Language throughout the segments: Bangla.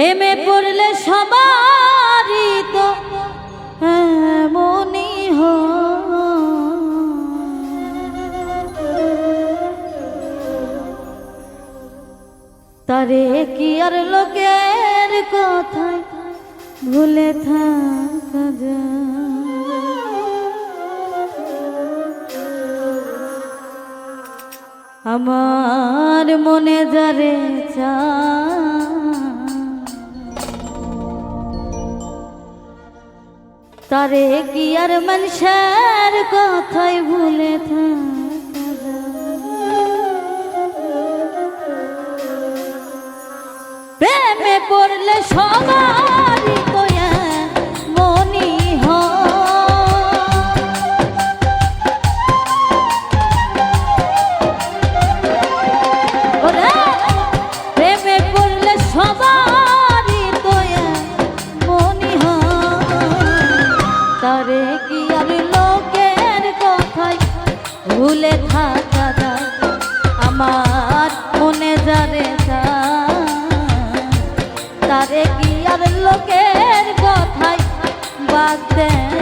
প্রেমে পড়লে সবারই তো মনি তারে কি আর লোকের কথায় ভুলে থাকা? আমার মনে যারে চায় তারে কি আর মানুষের কথাই ভুলে থা? প্রেমে পড়লে সবারই তারে কি আর লোকের কথায় বাদ দেয়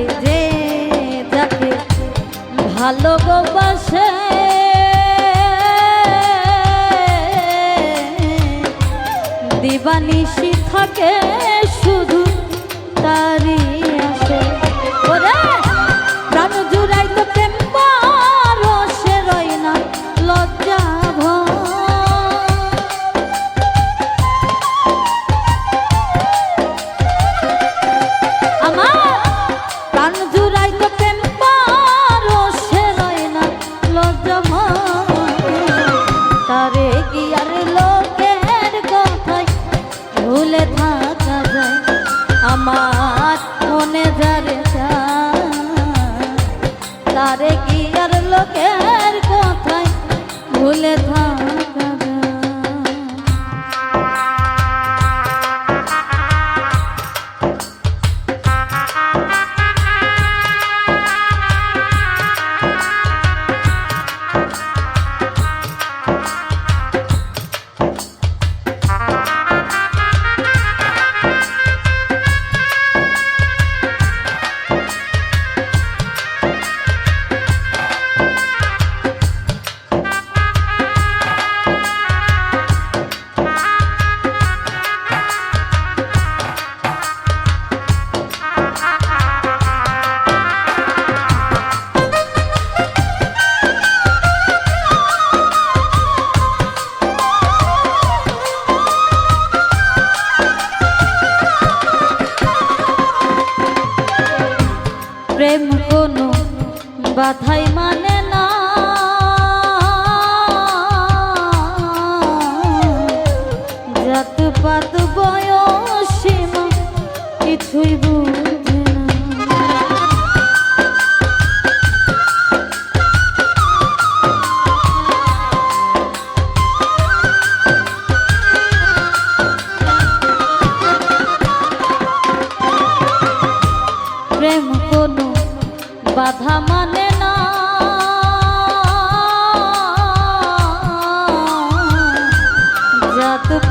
যাকে যে যাকে ভালোবাসে থাকে। লোকের কথাই ভুলে থাকা তারে কি আর লোকের কথায় ভুলে বাধাই মানে না। জাত পাত বয়স সীমা কিছুই বুঝ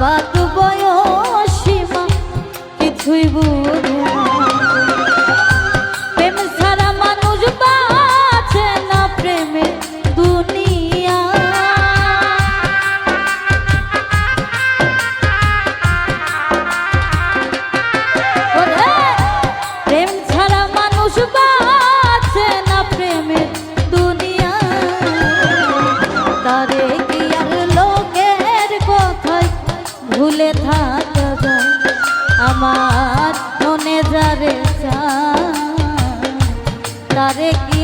பாபா আমার মনে যাবে তারে কি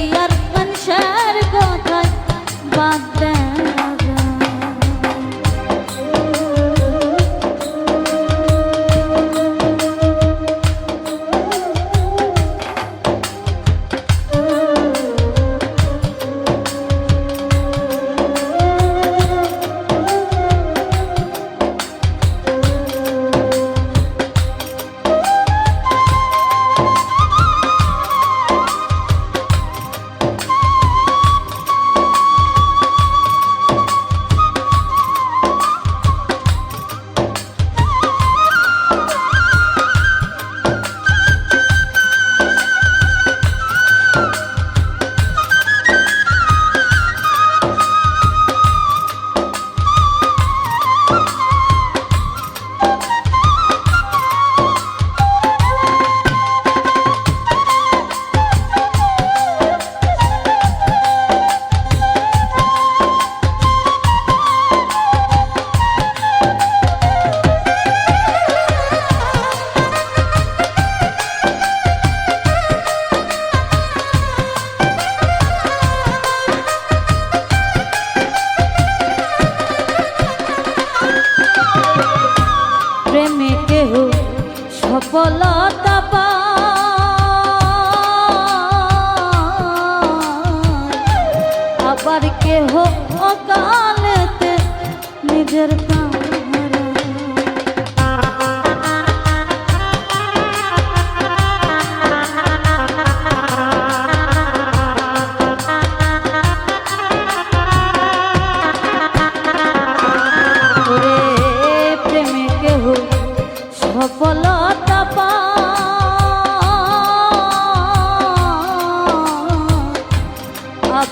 for love.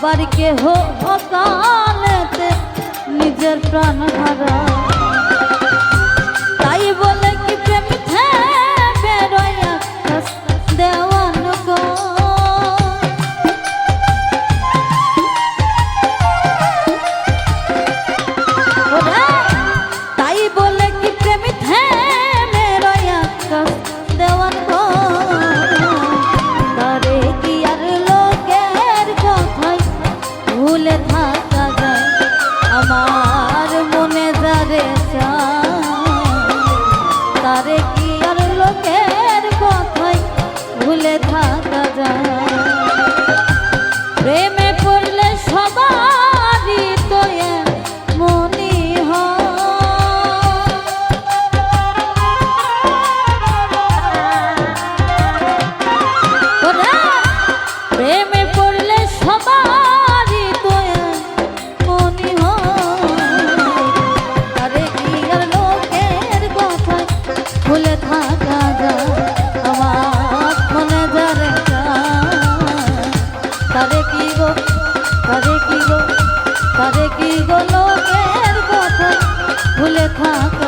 আবার কেহ অকালেতে নিজের প্রাণ হারা ভুলে থাকা